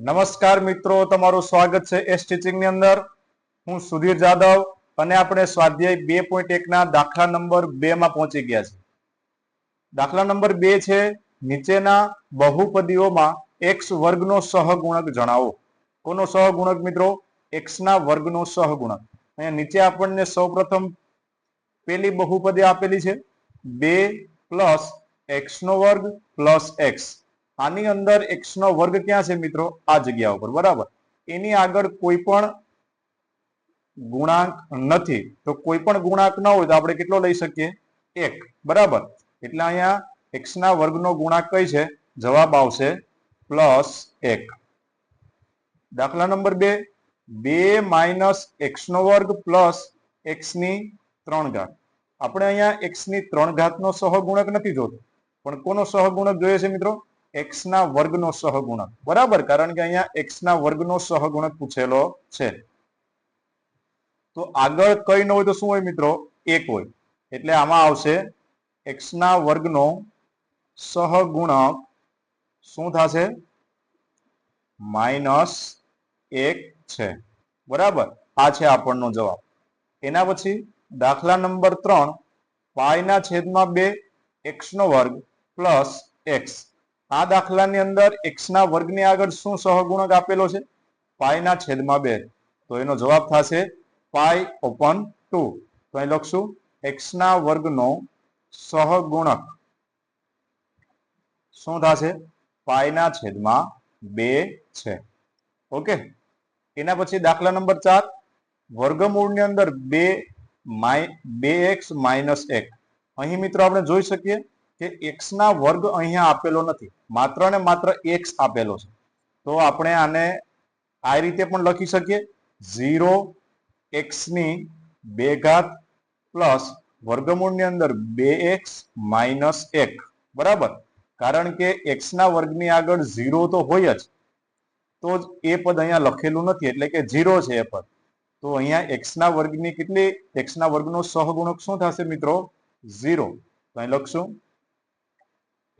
નમસ્કાર મિત્રો, તમારું સ્વાગત છે એસ ટીચિંગની અંદર. હું સુધીર જાદવ અને આપણે સ્વાધ્યાય બે પોઈન્ટ એક ના દાખલા નંબર બે માં પહોંચી ગયા છે દાખલા નંબર બે છે, નીચેના બહુપદીઓમાં એક્સ વર્ગનો સહગુણક જણાવો. કોનો સહગુણક મિત્રો? એક્સ ના વર્ગનો સહગુણક. અહીંયા નીચે આપણને સૌપ્રથમ પેલી બહુપદી આપેલી છે. બે પ્લસ એક્સ નો વર્ગ પ્લસ એક્સ આની અંદર એક્સ નો વર્ગ ક્યાં છે મિત્રો? આ જગ્યા ઉપર, બરાબર? એની આગળ કોઈ પણ ગુણાંક નથી. તો કોઈ પણ ગુણાંક ન હોય તો આપણે કેટલો લઈ શકીએ? એક. બરાબર? એટલે અહીંયા એક્સ ના વર્ગનો ગુણાંક કઈ છે? જવાબ આવશે પ્લસ એક. દાખલા નંબર બે. બે માઇનસ એક્સ નો વર્ગ પ્લસ એક્સની ત્રણ ઘાત. આપણે અહીંયા એક્સની ત્રણ ઘાતનો સહગુણક નથી જોતો. પણ કોનો સહગુણક જોઈએ છે મિત્રો? એક્સ ના વર્ગનો સહગુણક. બરાબર? કારણ કે અહીંયા એક્સ ના વર્ગનો સહગુણક પૂછેલો છે. તો આગળ કઈ ન હોય તો શું હોય મિત્રો? એક હોય. એટલે આમાં આવશે એક્સ ના વર્ગનો સહગુણક શું થશે? માઇનસ એક છે. બરાબર? આ છે આપણનો જવાબ. એના પછી દાખલા નંબર ત્રણ પાયના છેદમાં બે એક્સ નો વર્ગ પ્લસ એક્સ આ દાખલાની અંદર એક્સના વર્ગની આગળ શું સહગુણક આપેલો છે? પાયના છેદમાં બે. તો એનો જવાબ થશે પાય ઓપન ટુ તો અહીં લખશું એક્સ ના વર્ગનો સહગુણક શું થશે? પાયના છેદમાં બે છે. ઓકે? એના પછી દાખલા નંબર ચાર. વર્ગમૂળની અંદર બે બે એક્સ માઇનસ એક. અહીં મિત્રો આપણે જોઈ શકીએ કે એક્સ ના વર્ગ અહીંયા આપેલો નથી. માત્ર ને માત્ર એક્સ આપેલો છે. તો આપણે આને આ રીતે પણ લખી શકીએ. ઝીરો એક્સની બે ઘાત પ્લસ વર્ગમૂળની અંદર બે એક્સ માઇનસ એક. બરાબર? કારણ કે એક્સ ના વર્ગની આગળ ઝીરો તો હોય જ. તો જ એ પદ અહીંયા લખેલું નથી. એટલે કે ઝીરો છે એ પદ. તો અહીંયા એક્સ ના વર્ગની કેટલી એક્સ ના વર્ગનો સહગુણક શું થશે મિત્રો? ઝીરો. તો અહીં લખશું.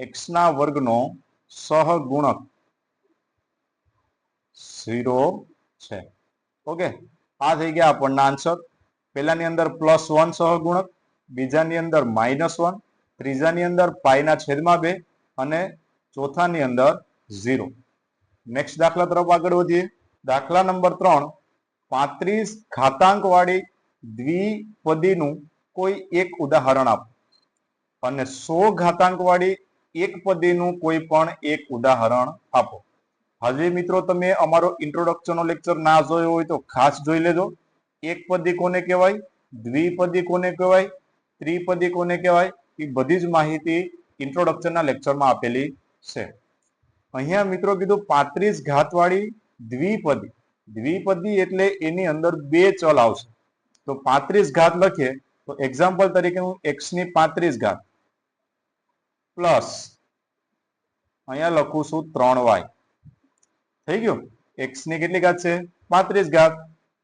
એક્સ ના વર્ગનો સહગુણક ઝીરો છે. ઓકે? આ થઈ ગયા આપણના આન્સર પહેલાની અંદર પ્લસ વન સહગુણક, બીજાની અંદર માઇનસ વન ત્રીજાની અંદર પાયના છેદમાં બે અને ચોથાની અંદર ઝીરો નેક્સ્ટ દાખલા તરફ આગળ વધીએ. દાખલા નંબર ત્રણ, પાંત્રીસ ઘાતાંક વાળી દ્વિપદીનું કોઈ એક ઉદાહરણ આપો. અને સો ઘાતાંક એક પદીનું કોઈ પણ એક ઉદાહરણ આપો. હજી મિત્રો, તમે અમારો ઇન્ટ્રોડક્શનનો લેક્ચર ના જોયો હોય તો ખાસ જોઈ લેજો. એક પદી કોને કહેવાય? દ્વિપદી કોને કહેવાય? ત્રિપદી કોને કહેવાય? એ બધી જ માહિતી ઇન્ટ્રોડક્શનના લેક્ચરમાં આપેલી છે. અહીંયા મિત્રો કીધું પાંત્રીસ ઘાતવાળી દ્વિપદી દ્વિપદી એટલે એની અંદર બે ચલ આવશે. તો પાંત્રીસ ઘાત લખીએ. તો એક્ઝામ્પલ તરીકે હું એક્સની પાંત્રીસ ઘાત પ્લસ. અહીંયા લખું છું ત્રણ વાય. થઈ ગયું? એક્સની કેટલી ઘાત છે? પાંત્રીસ ઘાત.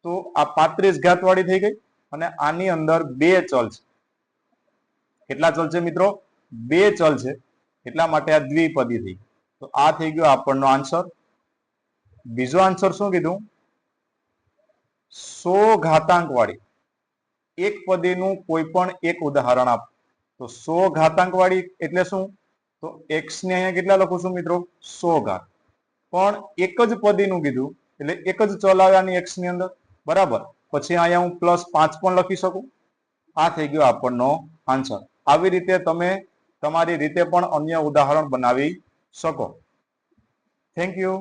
તો આ પાંત્રીસ ઘાત વાળી થઈ ગઈ અને આની અંદર બે ચલ છે. કેટલા ચલ છે મિત્રો? બે ચલ છે. એટલા માટે આ દ્વિપદી થઈ તો આ થઈ ગયો આપણનો આન્સર. બીજો આન્સર શું કીધું? સો ઘાતાંક વાળી એક પદીનું કોઈ પણ એક ઉદાહરણ આપ. તો સો ઘાતાંક વાળી એટલે શું? તો એક્સ ને અહીંયા કેટલા લખું છું મિત્રો? સો ઘાત. પણ એક જ પદીનું કીધું, એટલે એક જ ચલ આવ્યાની એક્સની અંદર. બરાબર? પછી અહીંયા હું પ્લસ પાંચ પણ લખી શકું. આ થઈ ગયો આપણનો આન્સર આવી રીતે તમે તમારી રીતે પણ અન્ય ઉદાહરણ બનાવી શકો. Thank you